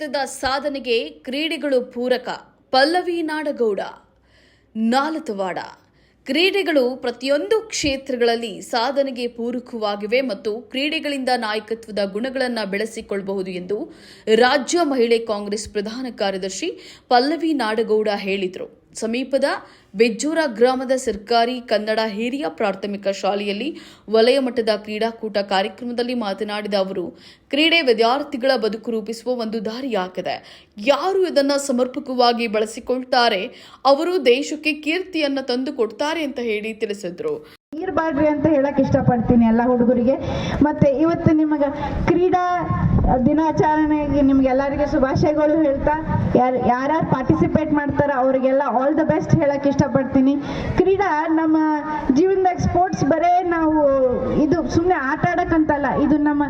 ಕ್ಷೇತ್ರದ ಸಾಧನೆಗೆ ಕ್ರೀಡೆಗಳು ಪೂರಕ. ಪಲ್ಲವಿ ನಾಡಗೌಡ, ನಾಲತವಾಡ. ಕ್ರೀಡೆಗಳು ಪ್ರತಿಯೊಂದು ಕ್ಷೇತ್ರಗಳಲ್ಲಿ ಸಾಧನೆಗೆ ಪೂರಕವಾಗಿವೆ ಮತ್ತು ಕ್ರೀಡೆಗಳಿಂದ ನಾಯಕತ್ವದ ಗುಣಗಳನ್ನು ಬೆಳೆಸಿಕೊಳ್ಳಬಹುದು ಎಂದು ರಾಜ್ಯ ಮಹಿಳೆ ಕಾಂಗ್ರೆಸ್ ಪ್ರಧಾನ ಕಾರ್ಯದರ್ಶಿ ಪಲ್ಲವಿ ನಾಡಗೌಡ ಹೇಳಿದರು. ಸಮೀಪದ ಬೆಜ್ಜೂರ ಗ್ರಾಮದ ಸರ್ಕಾರಿ ಕನ್ನಡ ಹಿರಿಯ ಪ್ರಾಥಮಿಕ ಶಾಲೆಯಲ್ಲಿ ವಲಯ ಮಟ್ಟದ ಕ್ರೀಡಾಕೂಟ ಕಾರ್ಯಕ್ರಮದಲ್ಲಿ ಮಾತನಾಡಿದ ಅವರು, ಕ್ರೀಡೆ ವಿದ್ಯಾರ್ಥಿಗಳ ಬದುಕು ರೂಪಿಸುವ ಒಂದು ದಾರಿಯಾಗಿದೆ. ಯಾರು ಇದನ್ನು ಸಮರ್ಪಕವಾಗಿ ಬಳಸಿಕೊಳ್ತಾರೆ? ಅವರು ದೇಶಕ್ಕೆ ಕೀರ್ತಿಯನ್ನು ತಂದು ಕೊಡ್ತಾರೆ ಅಂತ ಹೇಳಿ ತಿಳಿಸಿದ್ರು. ಇರಬಾರ್ರಿ ಅಂತ ಹೇಳಕ್ ಇಷ್ಟಪಡ್ತೀನಿ ಎಲ್ಲ ಹುಡುಗರಿಗೆ. ಮತ್ತೆ ಇವತ್ತು ನಿಮಗೆ ಕ್ರೀಡಾ ದಿನಾಚರಣೆಗೆ ನಿಮ್ಗೆಲ್ಲರಿಗೆ ಶುಭಾಶಯಗಳು ಹೇಳ್ತಾ, ಯಾರು, ಯಾರ್ಯಾರು ಪಾರ್ಟಿಸಿಪೇಟ್ ಮಾಡ್ತಾರ ಅವರಿಗೆಲ್ಲ ಆಲ್ ದ ಬೆಸ್ಟ್ ಹೇಳಕ್ ಇಷ್ಟಪಡ್ತೀನಿ. ಕ್ರೀಡಾ ನಮ್ಮ ಜೀವನದಾಗ ಸ್ಪೋರ್ಟ್ಸ್ ಬರೇ ನಾವು ಇದು ಸುಮ್ಮನೆ ಆಟ ಆಡಕ್ಕಂತಲ್ಲ, ಇದು ನಮ್ಮ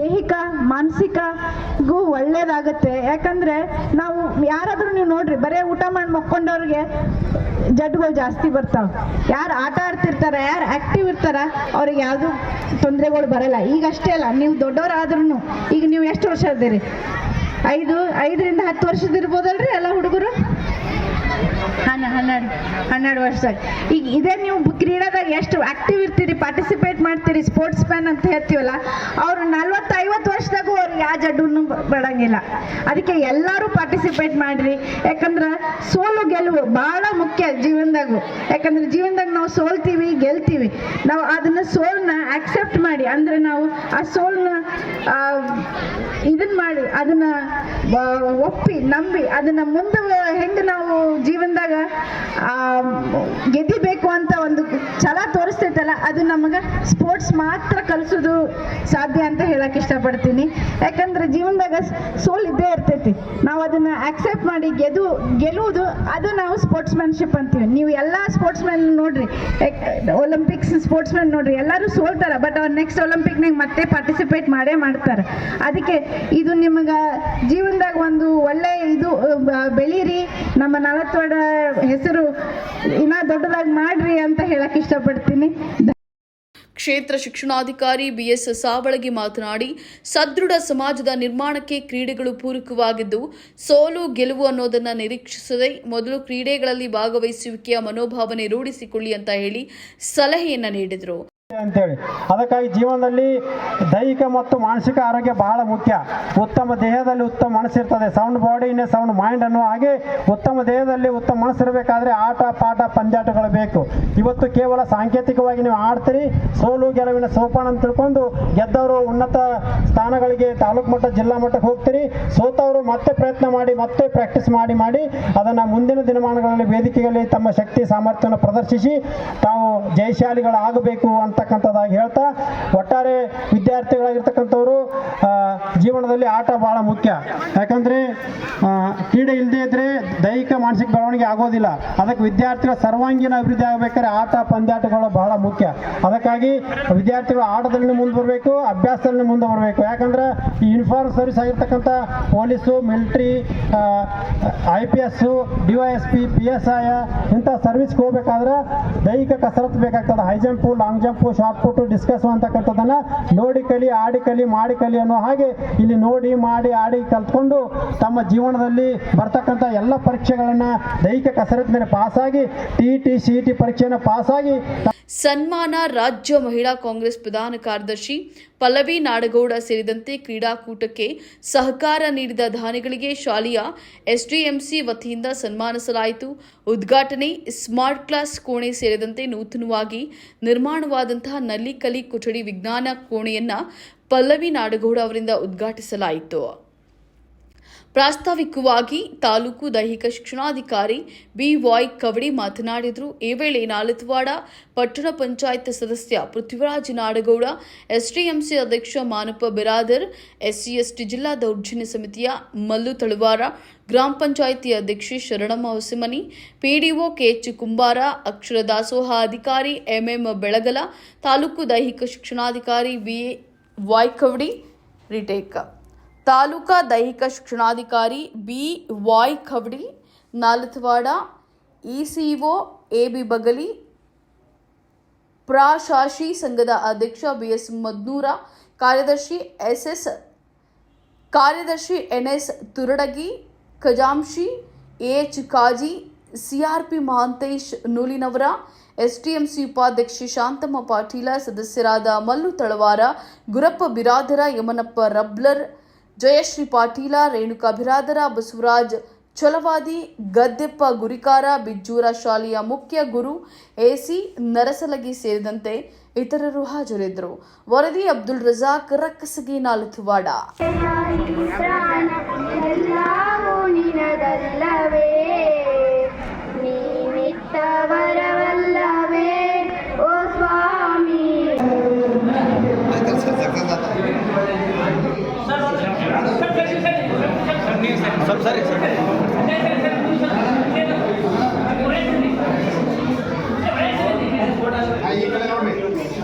ದೈಹಿಕ ಮಾನಸಿಕಗೂ ಒಳ್ಳೇದಾಗತ್ತೆ. ಯಾಕಂದ್ರೆ ನಾವು ಯಾರಾದ್ರೂ ನೀವು ನೋಡ್ರಿ, ಬರೇ ಊಟ ಮಾಡಿ ಮಕ್ಕೊಂಡವ್ರಿಗೆ ಜಡ್ಗಳು ಜಾಸ್ತಿ ಬರ್ತಾವ ಯಾರು ಆಟ ಆಡ್ತಿರ್ತಾರ, ಯಾರು ಆಕ್ಟಿವ್ ಇರ್ತಾರ, ಅವ್ರಿಗೆ ಯಾವುದು ತೊಂದರೆಗಳು ಬರಲ್ಲ. ಈಗ ಅಷ್ಟೇ ಅಲ್ಲ, ನೀವು ದೊಡ್ಡವರಾದ್ರೂ ಈಗ ನೀವು ಎಷ್ಟು ವರ್ಷ ಇದ್ದೀರಿ? ಐದು, ಐದರಿಂದ ಹತ್ತು ವರ್ಷದ ಇರ್ಬೋದಲ್ರಿ ಎಲ್ಲ ಹುಡುಗರು? ಹನ್ನ, ಹನ್ನೆರಡು ಹನ್ನೆರಡು ವರ್ಷ. ಈಗ ಇದೇ ನೀವು ಕ್ರೀಡಾದಾಗ ಎಷ್ಟು ಆಕ್ಟಿವ್ ಇರ್ತೀರಿ ಪಾರ್ಟಿಸಿಪೇಟ್ ಮಾಡ್ತೀರಿ ಸ್ಪೋರ್ಟ್ಸ್ ಮ್ಯಾನ್ ಅಂತ ಹೇಳ್ತೀವಲ್ಲ, ಅವ್ರು ನಲ್ವತ್ತು ಐವತ್ತು ವರ್ಷದಾಗೂ ಅವ್ರಿಗೆ ಯಾವ ಜಡ್ಡನ್ನು ಬಡಂಗಿಲ್ಲ ಅದಕ್ಕೆ ಎಲ್ಲರೂ ಪಾರ್ಟಿಸಿಪೇಟ್ ಮಾಡ್ರಿ. ಯಾಕಂದ್ರೆ ಸೋಲು ಗೆಲುವು ಬಹಳ ಮುಖ್ಯ ಜೀವನದಾಗು. ಯಾಕಂದ್ರೆ ಜೀವನದಾಗ ನಾವು ಸೋಲ್ತೀವಿ, ಗೆಲ್ತೀವಿ. ನಾವು ಅದನ್ನ ಸೋಲ್ನ ಆಕ್ಸೆಪ್ಟ್ ಮಾಡಿ. ಅಂದ್ರೆ ನಾವು ಆ ಸೋಲ್ನ ಇದನ್ನ ಮಾಡಿ, ಅದನ್ನ ಒಪ್ಪಿ, ನಂಬಿ, ಅದನ್ನ ಮುಂದೆ ಹೆಂಗೆ ನಾವು ಜೀವನದಾಗ ಗೆದ್ದಿಬೇಕು ಅಂತ ಅದು ನಮಗೆ ಸ್ಪೋರ್ಟ್ಸ್ ಮಾತ್ರ ಕಲಿಸೋದು ಸಾಧ್ಯ ಅಂತ ಹೇಳಕ್ ಇಷ್ಟಪಡ್ತೀನಿ. ಯಾಕಂದ್ರೆ ಜೀವನದಾಗ ಸೋಲ್ ಇದ್ದೇ ಇರ್ತೈತಿ. ನಾವು ಅದನ್ನ ಆಕ್ಸೆಪ್ಟ್ ಮಾಡಿ ಗೆದು, ಗೆಲ್ಲುವುದು ಅದು ನಾವು ಸ್ಪೋರ್ಟ್ಸ್ ಮ್ಯಾನ್ಶಿಪ್ ಅಂತೀವಿ. ನೀವು ಎಲ್ಲ ಸ್ಪೋರ್ಟ್ಸ್ ಮ್ಯಾನ್ ನೋಡ್ರಿ. ಒಲಿಂಪಿಕ್ಸ್ ಸ್ಪೋರ್ಟ್ಸ್ ಮ್ಯಾನ್ ನೋಡ್ರಿ. ಎಲ್ಲರೂ ಸೋಲ್ತಾರ ಬಟ್ ಅವ್ರು ನೆಕ್ಸ್ಟ್ ಒಲಿಂಪಿಕ್ನಾಗ ಮತ್ತೆ ಪಾರ್ಟಿಸಿಪೇಟ್ ಮಾಡೇ ಮಾಡ್ತಾರೆ. ಅದಕ್ಕೆ ಇದು ನಿಮಗೆ ಜೀವನದಾಗ ಒಂದು ಒಳ್ಳೆ ಇದು ಬೆಳೀರಿ. ನಮ್ಮ ನಲತ್ವಾಡ ಹೆಸರು ಇನ್ನೂ ದೊಡ್ಡದಾಗಿ ಮಾಡ್ರಿ ಅಂತ ಹೇಳಕ್ ಇಷ್ಟಪಡ್ತೀನಿ. ಕ್ಷೇತ್ರ ಶಿಕ್ಷಣಾಧಿಕಾರಿ ಬಿಎಸ್ ಸಾವಳಗಿ ಮಾತನಾಡಿ, ಸದೃಢ ಸಮಾಜದ ನಿರ್ಮಾಣಕ್ಕೆ ಕ್ರೀಡೆಗಳು ಪೂರಕವಾಗಿದ್ದು, ಸೋಲು ಗೆಲುವು ಅನ್ನೋದನ್ನ ನಿರೀಕ್ಷಿಸದೆ ಮೊದಲು ಕ್ರೀಡೆಗಳಲ್ಲಿ ಭಾಗವಹಿಸುವಿಕೆಯ ಮನೋಭಾವನೆ ರೂಢಿಸಿಕೊಳ್ಳಿ ಅಂತ ಹೇಳಿ ಸಲಹೆಯನ್ನ ನೀಡಿದರು. ಅಂತೇಳಿ. ಅದಕ್ಕಾಗಿ ಜೀವನದಲ್ಲಿ ದೈಹಿಕ ಮತ್ತು ಮಾನಸಿಕ ಆರೋಗ್ಯ ಬಹಳ ಮುಖ್ಯ. ಉತ್ತಮ ದೇಹದಲ್ಲಿ ಉತ್ತಮ ಮನಸ್ಸಿರ್ತದೆ. Sound body in sound mind ಅನ್ನು ಹಾಗೆ ಉತ್ತಮ ದೇಹದಲ್ಲಿ ಉತ್ತಮ ಮನಸ್ಸಿರಬೇಕಾದ್ರೆ ಆಟ, ಪಾಠ, ಪಂದ್ಯಾಟಗಳು ಬೇಕು. ಇವತ್ತು ಕೇವಲ ಸಾಂಕೇತಿಕವಾಗಿ ನೀವು ಆಡ್ತೀರಿ, ಸೋಲು, ಗೆಲುವಿನ ಸೋಪಾನ ಅಂತ ತಿಳ್ಕೊಂಡು ಗೆದ್ದವರು ಉನ್ನತ ಸ್ಥಾನಗಳಿಗೆ ತಾಲೂಕು ಮಟ್ಟ, ಜಿಲ್ಲಾ ಮಟ್ಟಕ್ಕೆ ಹೋಗ್ತೀರಿ. ಸೋತವರು ಮತ್ತೆ ಪ್ರಯತ್ನ ಮಾಡಿ, ಮತ್ತೆ ಪ್ರಾಕ್ಟೀಸ್ ಮಾಡಿ ಮಾಡಿ ಅದನ್ನು ಮುಂದಿನ ದಿನಮಾನಗಳಲ್ಲಿ ವೇದಿಕೆಯಲ್ಲಿ ತಮ್ಮ ಶಕ್ತಿ, ಸಾಮರ್ಥ್ಯವನ್ನು ಪ್ರದರ್ಶಿಸಿ ತಾವು ಜಯಶಾಲಿಗಳಾಗಬೇಕು ಅಂತಕ್ಕಂಥದ್ದಾಗಿ ಹೇಳ್ತಾ ಒಟ್ಟಾರೆ ವಿದ್ಯಾರ್ಥಿಗಳಾಗಿರ್ತಕ್ಕಂಥವ್ರು ಜೀವನದಲ್ಲಿ ಆಟ ಬಹಳ ಮುಖ್ಯ. ಯಾಕಂದ್ರೆ ಕ್ರೀಡೆ ಇಲ್ಲದೆ ಇದ್ದರೆ ದೈಹಿಕ ಮಾನಸಿಕ ಬೆಳವಣಿಗೆ ಆಗೋದಿಲ್ಲ. ಅದಕ್ಕೆ ವಿದ್ಯಾರ್ಥಿಗಳ ಸರ್ವಾಂಗೀಣ ಅಭಿವೃದ್ಧಿ ಆಗಬೇಕಾದ್ರೆ ಆಟ, ಪಂದ್ಯಾಟಗಳು ಬಹಳ ಮುಖ್ಯ. ಅದಕ್ಕಾಗಿ ವಿದ್ಯಾರ್ಥಿಗಳು ಆಟದಲ್ಲಿ ಮುಂದೆ ಬರಬೇಕು ಅಭ್ಯಾಸದಲ್ಲಿ ಮುಂದೆ ಬರಬೇಕು ಯಾಕಂದ್ರೆ, ಈ ಯೂನಿಫಾರ್ಮ್ ಸರ್ವಿಸ್ ಆಗಿರ್ತಕ್ಕಂಥ police military I P S D Y S P P S I ಇಂಥ ಸರ್ವಿಸ್ಗೆ ಹೋಗ್ಬೇಕಾದ್ರೆ ದೈಹಿಕ ಕಸರತ್ತು ಬೇಕಾಗ್ತದೆ. High jump long jump shot put discus ಅಂತಕ್ಕಂಥದ್ದನ್ನು ನೋಡಿ ಕಲಿ, ಆಡಿ ಕಲಿ, ಮಾಡಿ ಕಲಿ ಅನ್ನೋ ಹಾಗೆ ಇಲ್ಲಿ ನೋಡಿ, ಮಾಡಿ, ಆಡಿ ಕಲ್ತ್ಕೊಂಡು ತಮ್ಮ ಜೀವನದಲ್ಲಿ ಬರ್ತಕ್ಕಂಥ ಎಲ್ಲ ಪರೀಕ್ಷೆಗಳನ್ನು ದೈಹಿಕ ಕಸರತ್ತಿನ ಪಾಸಾಗಿ ಟಿ ಟಿ ಸಿ ಟಿ ಪರೀಕ್ಷೆಯನ್ನು ಪಾಸಾಗಿ ಸನ್ಮಾನ ರಾಜ್ಯ ಮಹಿಳಾ ಕಾಂಗ್ರೆಸ್ ಪ್ರಧಾನ ಕಾರ್ಯದರ್ಶಿ ಪಲ್ಲವಿ ನಾಡಗೌಡ ಸೇರಿದಂತೆ ಕ್ರೀಡಾಕೂಟಕ್ಕೆ ಸಹಕಾರ ನೀಡಿದ ದಾನಿಗಳಿಗೆ ಶಾಲೆಯ ಎಸ್ಡಿಎಂಸಿ ವತಿಯಿಂದ ಸನ್ಮಾನಿಸಲಾಯಿತು. ಉದ್ಘಾಟನೆ ಸ್ಮಾರ್ಟ್ ಕ್ಲಾಸ್ ಕೋಣೆ ಸೇರಿದಂತೆ ನೂತನವಾಗಿ ನಿರ್ಮಾಣವಾದಂತಹ ನಲ್ಲಿಕಲಿ ಕೊಠಡಿ ವಿಜ್ಞಾನ ಕೋಣೆಯನ್ನ ಪಲ್ಲವಿ ನಾಡಗೌಡ ಅವರಿಂದ ಉದ್ಘಾಟಿಸಲಾಯಿತು. ಪ್ರಾಸ್ತಾವಿಕವಾಗಿ ತಾಲೂಕು ದೈಹಿಕ ಶಿಕ್ಷಣಾಧಿಕಾರಿ ಬಿ ವಾಯ್ ಕವಡಿ ಮಾತನಾಡಿದರು. ಈ ವೇಳೆ ನಾಲತ್ವಾಡ ಪಟ್ಟಣ ಪಂಚಾಯತ್ ಸದಸ್ಯ ಪೃಥ್ವಿರಾಜ್ ನಾಡಗೌಡ, ಎಸ್ಡಿಎಂಸಿ ಅಧ್ಯಕ್ಷ ಮಾನಪ್ಪ ಬಿರಾದರ್ ಎಸ್ಸಿ ಎಸ್ಟಿ ಜಿಲ್ಲಾ ದೌರ್ಜನ್ಯ ಸಮಿತಿಯ ಮಲ್ಲು ತಳವಾರ, ಗ್ರಾಮ ಪಂಚಾಯಿತಿ ಅಧ್ಯಕ್ಷೆ ಶರಣಮ್ಮ ಹೊಸಮನಿ ಪಿಡಿಒ ಕೆಎಚ್ ಕುಂಬಾರ, ಅಕ್ಷರ ದಾಸೋಹ ಅಧಿಕಾರಿ ಎಂಎಂ ಬೆಳಗಲ, ತಾಲೂಕು ದೈಹಿಕ ಶಿಕ್ಷಣಾಧಿಕಾರಿ ಬಿ ವಾಯ್ ಕವಡಿ ರಿಟೇಕ್. ತಾಲೂಕಾ ದೈಹಿಕ ಶಿಕ್ಷಣಾಧಿಕಾರಿ B Y Khavadi Nalatwad O A B Bagali, ಪ್ರಾಶಾಶಿ ಸಂಘದ ಅಧ್ಯಕ್ಷ ಬಿ ಎಸ್ ಮದ್ನೂರ, ಕಾರ್ಯದರ್ಶಿ ಎಸ್ ಎಸ್ ಕಾರ್ಯದರ್ಶಿ N S Turadagi, ಖಜಾಂಶಿ H Kaji, CRP Mahantesh Noolinavar SDMC ಉಪಾಧ್ಯಕ್ಷೆ ಶಾಂತಮ್ಮ ಪಾಟೀಲ, ಸದಸ್ಯರಾದ ಮಲ್ಲು ತಳವಾರ, ಗುರಪ್ಪ ಬಿರಾದರ, ಯಮನಪ್ಪ ರಬ್ಲರ್, ಜಯಶ್ರೀ ಪಾಟೀಲ, ರೇಣುಕಾ ಬಿರಾದರ, ಬಸವರಾಜ್ ಛಲವಾದಿ ಗದ್ದೆಪ್ಪ ಗುರಿಕಾರ, ಬಿಜ್ಜೂರ ಶಾಲೆಯ ಮುಖ್ಯ ಗುರು, ಎಸಿ ನರಸಲಗಿ ಸೇರಿದಂತೆ ಇತರರು ಹಾಜರಿದ್ದರು. ವರದಿ ಅಬ್ದುಲ್ ರಜಾಕ್, ರಕ್ಕಸಗಿ ಎಲ್ಲವೂ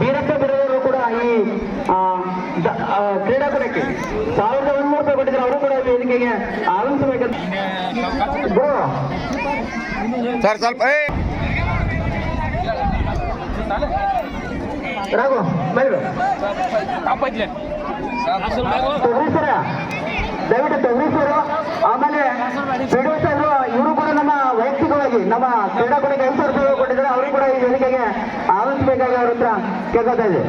ವೀರಪ್ಪ ಬಿಡವರು ಕೂಡ ಈ ಕ್ರೀಡಾಕೂಟಕ್ಕೆ ಸಾವಿರದ ಒಂದೂರು ರೂಪಾಯಿ ಕೊಟ್ಟಿದ್ರು ಅವರು ಕೂಡ ವೇದಿಕೆಗೆ ಆಗಮಿಸಬೇಕಂತ ಸರ್ ಸ್ವಲ್ಪ ರಾಘು ಬೈರು ತೊಗರಿ ಸರ. ದಯವಿಟ್ಟು ತೊಗರಿ ಸರ್. ಆಮೇಲೆ ಬಿಡು ಸರ್ ಇವರು ಕೂಡ ನಮ್ಮ ವೈಯಕ್ತಿಕವಾಗಿ ನಮ್ಮ ಕ್ರೀಡಾಕೂಟಕ್ಕೆ ಐದು ಸಾವಿರ ರೂಪಾಯಿ ಕೊಟ್ಟಿದ್ದಾರೆ ಅವರು ಕೂಡ ಈ ವೇದಿಕೆಗೆ ಆಗಮಿಸಬೇಕಾಗಿ ಅವ್ರ ಹತ್ರ ಕೇಳ್ಕೊತಾ ಇದೆ